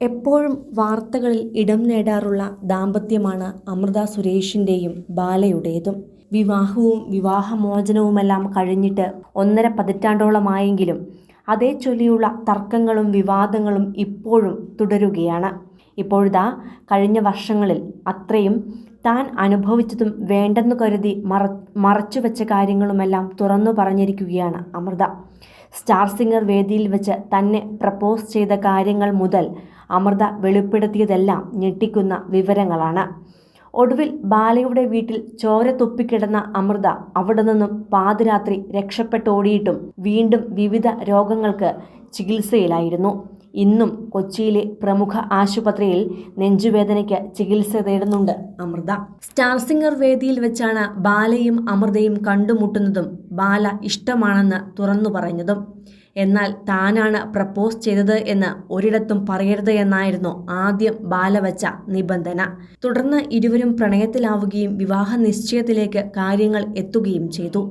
എപ്പോഴും വാർത്തകളിൽ ഇടം നേടാറുള്ള ദാമ്പത്യമാണ് അമൃത സുരേഷിന്റെയും ബാലയുടേതും. വിവാഹവും വിവാഹമോചനവുമെല്ലാം കഴിഞ്ഞിട്ട് ഒന്നര പതിറ്റാണ്ടോളമായെങ്കിലും അതേ ചൊല്ലിയുള്ള തർക്കങ്ങളും വിവാദങ്ങളും ഇപ്പോഴും തുടരുകയാണ്. ഇപ്പോഴിതാ കഴിഞ്ഞ വർഷങ്ങളിൽ അത്രയും താൻ അനുഭവിച്ചതും വേണ്ടെന്നു കരുതി മറ മറച്ചുവെച്ച കാര്യങ്ങളുമെല്ലാം തുറന്നു പറഞ്ഞിരിക്കുകയാണ് അമൃത. സ്റ്റാർ സിംഗർ വേദിയിൽ വെച്ച് തന്നെ പ്രപ്പോസ് ചെയ്ത കാര്യങ്ങൾ മുതൽ അമൃത വെളിപ്പെടുത്തിയതെല്ലാം ഞെട്ടിക്കുന്ന വിവരങ്ങളാണ്. ഒടുവിൽ ബാലയുടെ വീട്ടിൽ ചോര തുപ്പിക്കിടന്ന അമൃത അവിടെ നിന്നും പാതിരാത്രി രക്ഷപ്പെട്ടോടിയിട്ടും വീണ്ടും വിവിധ രോഗങ്ങൾക്ക് ചികിത്സയിലായിരുന്നു. ഇന്നും കൊച്ചിയിലെ പ്രമുഖ ആശുപത്രിയിൽ നെഞ്ചുവേദനയ്ക്ക് ചികിത്സ തേടുന്നുണ്ട് അമൃത. സ്റ്റാർ സിംഗർ വേദിയിൽ വെച്ചാണ് ബാലയും അമൃതയും കണ്ടുമുട്ടുന്നതും ബാല ഇഷ്ടമാണെന്ന് തുറന്നു പറഞ്ഞതും എന്നാൽ താനാണ് പ്രപ്പോസ് ചെയ്തത് എന്ന് ഒരിടത്തും പറയരുത് എന്നായിരുന്നു ആദ്യം ബാലവച്ച നിബന്ധന. തുടർന്ന് ഇരുവരും പ്രണയത്തിലാവുകയും വിവാഹ നിശ്ചയത്തിലേക്ക് കാര്യങ്ങൾ എത്തുകയും ചെയ്തു.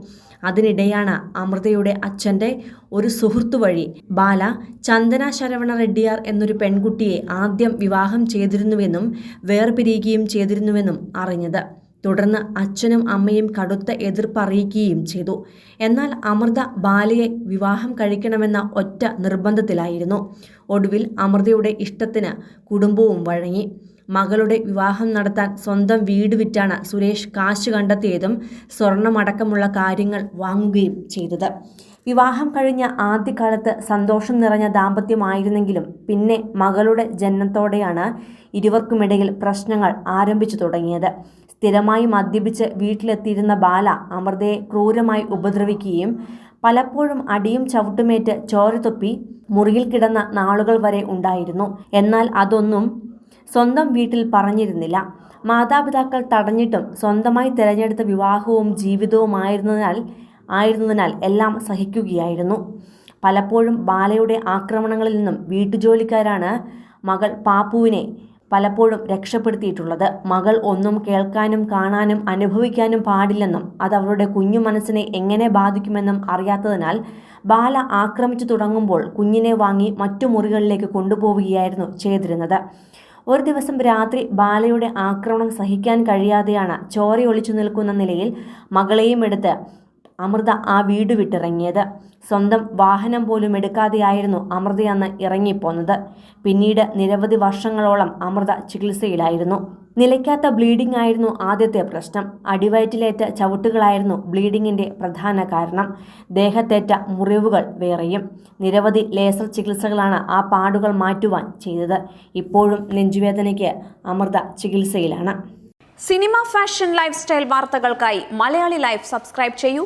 അതിനിടെയാണ് അമൃതയുടെ അച്ഛന്റെ ഒരു സുഹൃത്തു വഴി ബാല ചന്ദന ശരവണ റെഡ്ഡിയാർ എന്നൊരു പെൺകുട്ടിയെ ആദ്യം വിവാഹം ചെയ്തിരുന്നുവെന്നും വേർപിരിയുകയും ചെയ്തിരുന്നുവെന്നും അറിഞ്ഞത്. തുടർന്ന് അച്ഛനും അമ്മയും കടുത്ത എതിർപ്പ് അറിയിക്കുകയും ചെയ്തു. എന്നാൽ അമൃത ബാലയെ വിവാഹം കഴിക്കണമെന്ന ഒറ്റ നിർബന്ധത്തിലായിരുന്നു. ഒടുവിൽ അമൃതയുടെ ഇഷ്ടത്തിന് കുടുംബവും വഴങ്ങി. മകളുടെ വിവാഹം നടത്താൻ സ്വന്തം വീട് വിറ്റാണ് സുരേഷ് കാശ് കണ്ടെത്തിയതും സ്വർണമടക്കമുള്ള കാര്യങ്ങൾ വാങ്ങുകയും ചെയ്തത്. വിവാഹം കഴിഞ്ഞ ആദ്യകാലത്ത് സന്തോഷം നിറഞ്ഞ ദാമ്പത്യമായിരുന്നെങ്കിലും പിന്നെ മകളുടെ ജനനത്തോടെയാണ് ഇരുവർക്കുമിടയിൽ പ്രശ്നങ്ങൾ ആരംഭിച്ചു തുടങ്ങിയത്. സ്ഥിരമായി മദ്യപിച്ച് വീട്ടിലെത്തിയിരുന്ന ബാല അമൃതയെ ക്രൂരമായി ഉപദ്രവിക്കുകയും പലപ്പോഴും അടിയും ചവിട്ടുമേറ്റ് ചോരതൊപ്പി മുറിയിൽ കിടന്ന നാളുകൾ വരെ ഉണ്ടായിരുന്നു. എന്നാൽ അതൊന്നും സ്വന്തം വീട്ടിൽ പറഞ്ഞിരുന്നില്ല. മാതാപിതാക്കൾ തടഞ്ഞിട്ടും സ്വന്തമായി തിരഞ്ഞെടുത്ത വിവാഹവും ജീവിതവുമായിരുന്നതിനാൽ ആയിരുന്നതിനാൽ എല്ലാം സഹിക്കുകയായിരുന്നു. പലപ്പോഴും ബാലയുടെ ആക്രമണങ്ങളിൽ നിന്നും വീട്ടുജോലിക്കാരാണ് മകൾ പാപ്പുവിനെ പലപ്പോഴും രക്ഷപ്പെടുത്തിയിട്ടുള്ളത്. മകൾ ഒന്നും കേൾക്കാനും കാണാനും അനുഭവിക്കാനും പാടില്ലെന്നും അത് അവരുടെ കുഞ്ഞു മനസ്സിനെ എങ്ങനെ ബാധിക്കുമെന്നും അറിയാത്തതിനാൽ ബാല ആക്രമിച്ചു തുടങ്ങുമ്പോൾ കുഞ്ഞിനെ വാങ്ങി മറ്റു മുറികളിലേക്ക് കൊണ്ടുപോവുകയായിരുന്നു ചെയ്തിരുന്നത്. ഒരു ദിവസം രാത്രി ബാലയുടെ ആക്രമണം സഹിക്കാൻ കഴിയാതെയാണ് ചോരയൊളിച്ചു നിൽക്കുന്ന നിലയിൽ മകളെയും എടുത്ത് അമൃത ആ വീട് വിട്ടിറങ്ങിയത്. സ്വന്തം വാഹനം പോലും എടുക്കാതെയായിരുന്നു അമൃത അന്ന് ഇറങ്ങിപ്പോന്നത്. പിന്നീട് നിരവധി വർഷങ്ങളോളം അമൃത ചികിത്സയിലായിരുന്നു. നിലയ്ക്കാത്ത ബ്ലീഡിംഗ് ആയിരുന്നു ആദ്യത്തെ പ്രശ്നം. അടിവയറ്റിലേറ്റ ചവിട്ടുകളായിരുന്നു ബ്ലീഡിങ്ങിന്റെ പ്രധാന കാരണം. ദേഹത്തേറ്റ മുറിവുകൾ വേറെയും. നിരവധി ലേസർ ചികിത്സകളാണ് ആ പാടുകൾ മാറ്റുവാൻ ചെയ്തത്. ഇപ്പോഴും നെഞ്ചുവേദനയ്ക്ക് അമൃത ചികിത്സയിലാണ്. സിനിമ ഫാഷൻ ലൈഫ് സ്റ്റൈൽ വാർത്തകൾക്കായി മലയാളി ലൈഫ് സബ്സ്ക്രൈബ് ചെയ്യൂ.